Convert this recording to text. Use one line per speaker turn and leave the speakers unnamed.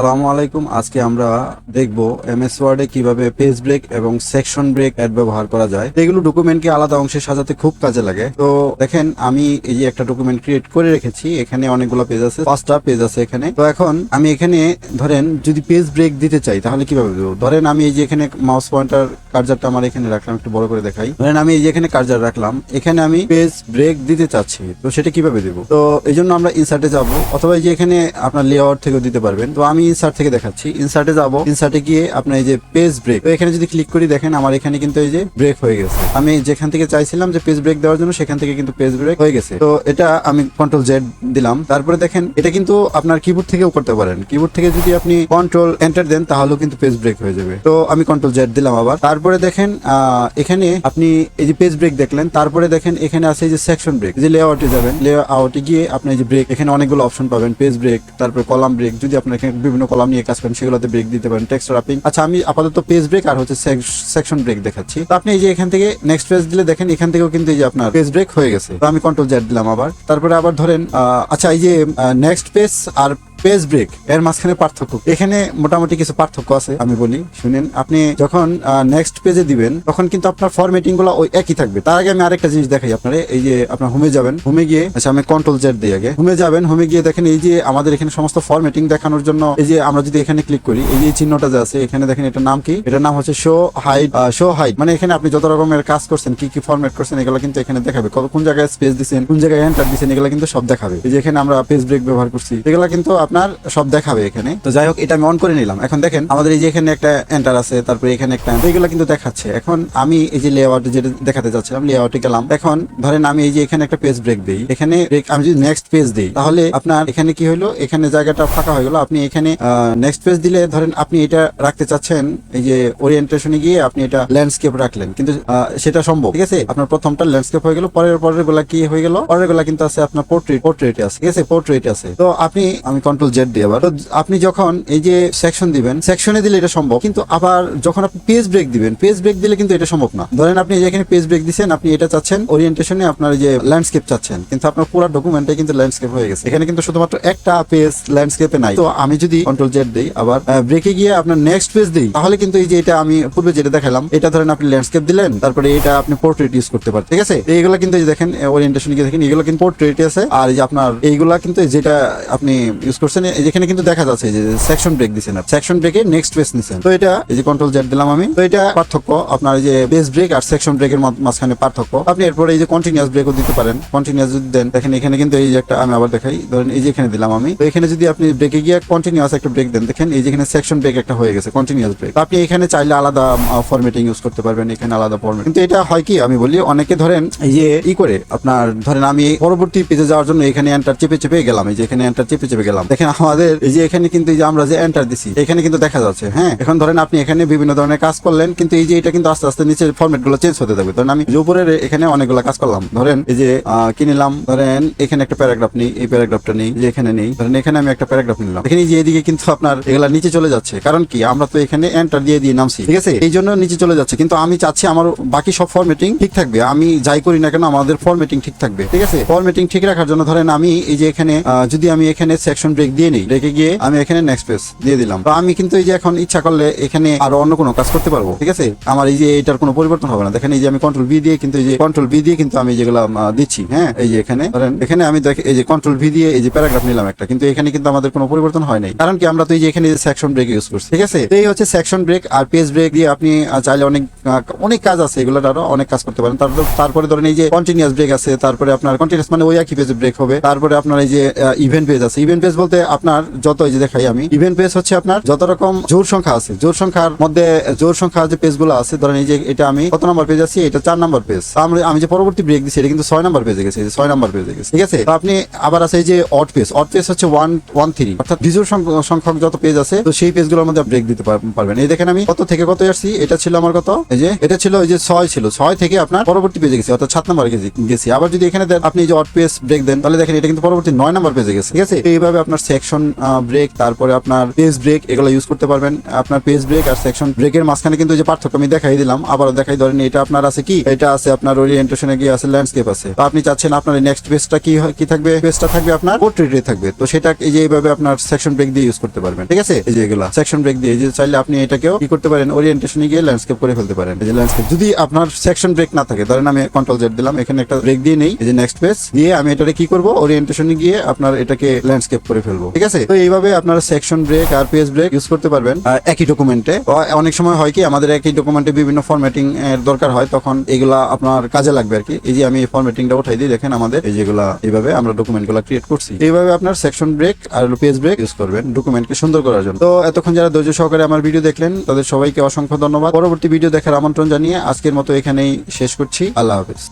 সালামু আলাইকুম। আজকে আমরা দেখব এমএস ওয়ার্ডে কীভাবে পেজ ব্রেক এবং সেকশন ব্রেক অ্যাড ব্যবহার করা যায়। এগুলো ডকুমেন্টকে আলাদা অংশে সাজাতে খুব কাজে লাগে। তো দেখেন, আমি এই যে একটা ডকুমেন্ট ক্রিয়েট করে রেখেছি, এখানে অনেকগুলো পেজ আছে, পাঁচটা পেজ আছে এখানে। তো এখন আমি এখানে, ধরেন, যদি পেজ ব্রেক দিতে চাই, তাহলে কীভাবে দেবো? ধরেন, আমি এই যে এখানে মাউস পয়েন্টার কার্জারটা আমার এখানে রাখলাম, একটু বড় করে দেখাই। ধরেন, আমি এই যে এখানে কার্জার রাখলাম, এখানে আমি পেজ ব্রেক দিতে চাচ্ছি, তো সেটা কীভাবে দেবো? তো এই জন্য আমরা ইনসার্টে যাব, অথবা এই যে এখানে আপনার লেআউট থেকেও দিতে পারবেন। তো আমি ইনসার্ট থেকে দেখাচ্ছি। ইনসার্টে যাব। ইনসার্টে গিয়ে আপনার এই যে পেজ ব্রেক তো এখানে যদি ক্লিক করি, দেখেন আমার এখানে কিন্তু এই যে ব্রেক হয়ে গেছে। আমি যেখান থেকে চাইছিলাম যে পেজ ব্রেক দেওয়ার জন্য, সেখান থেকে কিন্তু পেজ ব্রেক হয়ে গেছে। তো এটা আমি কন্ট্রোল জেড দিলাম। তারপরে দেখেন, এটা কিন্তু আপনার কিবোর্ড থেকেও করতে পারেন। কিবোর্ড থেকে যদি আপনি কন্ট্রোল এন্টার দেন, তাহলেও কিন্তু পেজ ব্রেক হয়ে যাবে। তো আমি কন্ট্রোল জেড দিলাম আবার। তারপরে দেখেন এখানে আপনি এই যে পেজ ব্রেক দেখলেন, তারপরে দেখেন এখানে আছে যে সেকশন ব্রেক যে লে লেআউটে যাবেন লে লেআউটে গিয়ে আপনি যে ব্রেক এখানে অনেকগুলো অপশন পাবেন। পেজ ব্রেক তারপরে কলাম ব্রেক যদি আপনার এখানে কলাম নিয়ে কাজ করেন, সেগুলোতে ব্রেক দিতে পারেন টেক্সট রাপিং আচ্ছা আমি আপাতত পেজ ব্রেক আর হচ্ছে সেকশন ব্রেক দেখাচ্ছি। তো আপনি এই যে এখান থেকে নেক্সট পেজ দিলে দেখেন, এখান থেকেও কিন্তু এই যে আপনার পেজ ব্রেক হয়ে গেছে। তো আমি কন্ট্রোল জেড দিলাম আবার। তারপরে আবার ধরেন আচ্ছা এই যে নেক্সট পেজ আর পেজ ব্রেক, এর মাঝখানে পার্থক্য। এখানে মোটামুটি কিছু পার্থক্য আছে, আমি বলি, শুনেন। আপনি যখন নেক্সট পেজে দিবেন, তখন কিন্তু আপনার ফরম্যাটিংগুলো ওই একই থাকবে। তার আগে আমি আরেকটা জিনিস দেখাই আপনার, এই যে আপনার হোমে যাবেন হোমে গিয়ে আচ্ছা আমি কন্ট্রোল জেড দিই আগে। হোমে যাবেন হোমে গিয়ে দেখেন এই যে আমাদের এখানে সমস্ত ফরম্যাটিং দেখানোর জন্য, এই যে আমরা যদি এখানে ক্লিক করি, এই যে চিহ্নটা যে আছে, এখানে দেখেন এটার নাম কি? এটার নাম হচ্ছে শো হাইট শো হাইট মানে এখানে আপনি যত রকমের কাজ করছেন, কি কি ফরম্যাট করছেন, এগুলো কিন্তু এখানে দেখাবে। কত কোন জায়গায় স্পেস দিচ্ছেন কোন জায়গায় এন্টার দিচ্ছেন এগুলো কিন্তু সব দেখাবে। এই যে এখানে আমরা পেজ ব্রেক ব্যবহার করছি, এগুলো কিন্তু আপনার সব দেখাবে এখানে। তো যাই হোক, এটা আমি অন করে নিলাম। এখন দেখেন, আমাদের এই যে এখানে একটা এন্টার আছে, তারপরে এখানে একটা এগুলো কিন্তু দেখাচ্ছে। এখন আমি এই যে লেআউট যেটা দেখাতে যাচ্ছিলাম লেআউটে গেলাম। এখন ধরেন আমি এই যে এখানে একটা পেজ ব্রেক দিই। এখানে আমি যদি নেক্সট পেজ দিই, তাহলে আপনার এখানে কি হলো এখানে জায়গাটা ফাঁকা হয়ে গেল। আপনি এখানে নেক্সট পেজ দিলে ধরেন আপনি এটা রাখতে চাচ্ছেন, এই যে ওরিয়েন্টেশনে গিয়ে আপনি এটা ল্যান্ডস্কেপ রাখলেন। কিন্তু সেটা সম্ভব। ঠিক আছে? আপনার প্রথমটা ল্যান্ডস্কেপ হয়ে গেল, পরের পরেরগুলা কি হয়ে গেল? পরেরগুলা কিন্তু আছে আপনার পোর্ট্রেট পোর্ট্রেট আছে। ঠিক আছে? পোর্ট্রেট আছে। তো আপনি, আমি কন্ট্রোল জেড দিই আবার। আপনি যখন এই যে সেকশন দিবেন সেকশনে দিলে এটা সম্ভব, কিন্তু আবার যখন আপনি পেজ ব্রেক দিবেন পেজ ব্রেক দিলে কিন্তু এটা সম্ভব না। ধরেন আপনি যেখানে পেজ ব্রেক দিচ্ছেন আপনি এটা চাচ্ছেন ওরিয়েন্টেশনে আপনার যে ল্যান্ডস্কেপ চাচ্ছেন, কিন্তু আপনার পুরো ডকুমেন্টে কিন্তু ল্যান্ডস্কেপ হয়ে গেছে। এখানে কিন্তু শুধুমাত্র একটা পেজ ল্যান্ডস্কেপে নাই। তো আমি যদি কন্ট্রোল জেড দিই, আবার ব্রেকে গিয়ে আপনার নেক্সট পেজ দিই, তাহলে কিন্তু এই যে এটা আমি পূর্বে যেটা দেখালাম, এটা ধরেন আপনি ল্যান্ডস্কেপ দিলেন, তারপরে এটা আপনি পোর্ট্রেট ইউজ করতে পারেন, ঠিক আছে? এইগুলো কিন্তু দেখেন ওরিয়েন্টেশন গিয়ে দেখেন এগুলো কিন্তু পোর্ট্রেট আছে। আর এই যে আপনার এইগুলা কিন্তু যেটা আপনি ইউজ করছেন যেখানে কিন্তু দেখা যাচ্ছে যে সেকশন ব্রেক দিচ্ছেন সেকশন ব্রেকে নেক্সট পেজ নিছেন। তো এটা, এই যে কন্ট্রোল জেড দিলাম আমি, তো এটা পার্থক্য, আপনার যে বেস ব্রেক আর সেকশন ব্রেকের মাঝখানে পার্থক্য। আপনি এরপরে এই যে কন্টিনিউয়াস ব্রেকও দিতে পারেন। কন্টিনিউয়াস যদি দেন, দেখেন এখানে কিন্তু এই যে একটা আমি আবার দেখাই, ধরেন এই যে এখানে দিলাম আমি, তো এখানে যদি আপনি ব্রেকে গিয়ে কন্টিনিউয়াস একটা ব্রেক দেন, দেখেন এই যে এখানে সেকশন ব্রেক একটা হয়ে গেছে কন্টিনিউয়াস ব্রেক আপনি এখানে চাইলে আলাদা ফরম্যাটিং ইউজ করতে পারবেন, এখানে আলাদা ফরম্যাট কিন্তু এটা হয় কি, আমি বলি, অনেকে ধরেন এই যে ই করে, আপনার, ধরেন আমি পরবর্তী পেজে যাওয়ার জন্য এখানে এন্টার চেপে চেপে গেলাম, এই যে এখানে এন্টার চেপে চেপে গেলাম। দেখেন আমাদের, এই যে এখানে কিন্তু এই যে আমরা যে এন্টার দিছি, এখানে কিন্তু দেখা যাচ্ছে হ্যাঁ? এখন ধরেন আপনি এখানে বিভিন্ন ধরনের কাজ করলেন, কিন্তু এই যে এটা কিন্তু আস্তে আস্তে নিচের ফরম্যাটগুলো চেঞ্জ হতে থাকবে। ধরেন আমি যে উপরের এখানে অনেকগুলো কাজ করলাম। ধরেন এই যে কি নিলাম? ধরেন এখানে একটা প্যারাগ্রাফ নেই, এই প্যারাগ্রাফটা নেই যে এখানে নেই। ধরেন এখানে আমি একটা প্যারাগ্রাফ নিলাম। এখানে যে এদিকে কিন্তু আপনার এগুলা নিচে চলে যাচ্ছে। কারণ কি? আমরা তো এখানে এন্টার দিয়ে দিয়ে নামছি, ঠিক আছে? এই জন্য নিচে চলে যাচ্ছে। কিন্তু আমি চাচ্ছি আমার বাকি সব ফরম্যাটিং ঠিক থাকবে। আমি যাই করি না কেন, আমাদের ফরম্যাটিং ঠিক থাকবে, ঠিক আছে? ফরম্যাটিং ঠিক রাখার জন্য ধরেন আমি এই যে এখানে যদি আমি এখানে সেকশন ব্রেক দিয়ে নিই। রেখে গিয়ে আমি এখানে নেক্সট পেজ দিয়ে দিলাম। তো আমি কিন্তু এই যে এখন ইচ্ছা করলে এখানে আরও অন্য কোনো কাজ করতে পারব, ঠিক আছে? আমার এই যে এটার কোনো পরিবর্তন হবে না। দেখেন এই যে আমি কন্ট্রোল বি দিয়ে কিন্তু এই যে কন্ট্রোল বি দিয়ে কিন্তু আমি যেগুলো দিচ্ছি হ্যাঁ? এই যে এখানে, ধরেন এখানে আমি এই যে কন্ট্রোল ভি দিয়ে এই যে প্যারাগ্রাফ নিলাম একটা। কিন্তু এখানে কিন্তু আমাদের কোনো পরিবর্তন হয় নাই। কারণ কি, আমরা তো এই যে এখানে সেকশন ব্রেক ইউজ করছি, ঠিক আছে? এই হচ্ছে সেকশন ব্রেক আর পেজ ব্রেক দিয়ে আপনি চাইলে অনেক অনেক কাজ আছে। এগুলো আরও অনেক কাজ করতে পারেন। তারপর ধরেন এই যে কন্টিনিউয়াস ব্রেক আছে। তারপরে আপনার কন্টিনিউয়াস মানে ওই একই পেজে ব্রেক হবে। তারপরে আপনার এই যে ইভেন্ট পেজ আছে। ইভেন্ট পেজ বলতে আপনার যত এই যে দেখাই আমি ইভেন্ট পেজ হচ্ছে আপনার যত রকম জোর সংখ্যা আছে। জোর সংখ্যার মধ্যে জোর সংখ্যা যে পেজগুলো আছে, ধরেন এই যে এটা আমি কত নম্বর পেজ আছি? এটা চার নম্বর পেজ আমরা আমি যে পরবর্তী ব্রেক দিচ্ছি এটা কিন্তু ছয় নম্বর পেজে গেছে ছয় নম্বর পেজে গেছে। ঠিক আছে? আপনি আবার আছে এই যে অড পেজ অড পেজ হচ্ছে ওয়ান ওয়ান থ্রি অর্থাৎ বিজোর সংখ্যক যত পেজ আছে, তো সেই পেজগুলোর মধ্যে ব্রেক দিতে পারবেন। এই দেখেন আমি কত থেকে কত আসছি? এটা ছিল আমার কত? এই যে এটা ছিল এই যে ছয় ছিল। ছয় থেকে আপনার পরবর্তী পেজে গেছি, অর্থাৎ সাত নম্বর গেছি আবার যদি এখানে আপনি যে অড পেজ ব্রেক দেন, তাহলে দেখেন এটা কিন্তু পরবর্তী নয় নম্বর পেজে গেছে। ঠিক আছে? এইভাবে আপনার সেকশন ব্রেক তারপরে আপনার পেজ ব্রেক এগুলো ইউজ করতে পারবেন। আপনার পেজ ব্রেক আর সেকশন ব্রেকের মাঝখানে কিন্তু যে পার্থক্য আমি দেখাই দিলাম, আবারও দেখাই, ধরেন এটা আপনার আছে কি? এটা আছে আপনার ওরিয়েন্টেশনে গিয়ে আছে ল্যান্ডস্কেপ আছে। তো আপনি চাচ্ছেন আপনার নেক্সট পেজটা কি কি থাকবে? পেজটা থাকবে আপনার পোর্ট্রেটে থাকবে। তো সেটা এই যে এইভাবে আপনার সেকশন ব্রেক দিয়ে ইউজ করতে পারবেন, ঠিক আছে? এই যে এগুলা সেকশন ব্রেক দিয়ে যে চাইলে আপনি এটাকেও কি করতে পারেন ওরিয়েন্টেশনে গিয়ে ল্যান্ডস্কেপ করে ফেলতে পারেন। এই যে ল্যান্ডস্কেপ যদি আপনার সেকশন ব্রেক না থাকে, ধরেন আমি কন্ট্রোল জেড দিলাম, এখানে একটা ব্রেক দিয়ে নেই, এই যে নেক্সট পেজ দিয়ে আমি এটাকে কি করব? ওরিয়েন্টেশনে গিয়ে আপনার এটাকে ল্যান্ডস্কেপ করে ফেলব। ঠিক আছে? তো এইভাবে আপনারা সেকশন ব্রেক আর পেজ ব্রেক ইউজ করতে পারবেন একই ডকুমেন্টে অনেক সময় হয় কি, আমাদের একই ডকুমেন্টে বিভিন্ন ফরম্যাটিং এর দরকার হয়, তখন এগুলা আপনার কাজে লাগবে আর কি। এই যে আমি ফরম্যাটিংটা উঠাই দিই, দেখেন আমাদের, এই যেগুলা, এইভাবে আমরা ডকুমেন্টগুলা ক্রিয়েট করছি। এইভাবে আপনার সেকশন ব্রেক আর পেজ ব্রেক ইউজ করবেন ডকুমেন্টকে সুন্দর করার জন্য। তো এতক্ষণ যারা ধৈর্য সহকারে আমার ভিডিও দেখলেন, তাদের সবাইকে অসংখ্য ধন্যবাদ। পরবর্তী ভিডিও দেখার আমন্ত্রণ জানিয়ে আজকের মতো এখানেই শেষ করছি। আল্লাহ হাফেজ।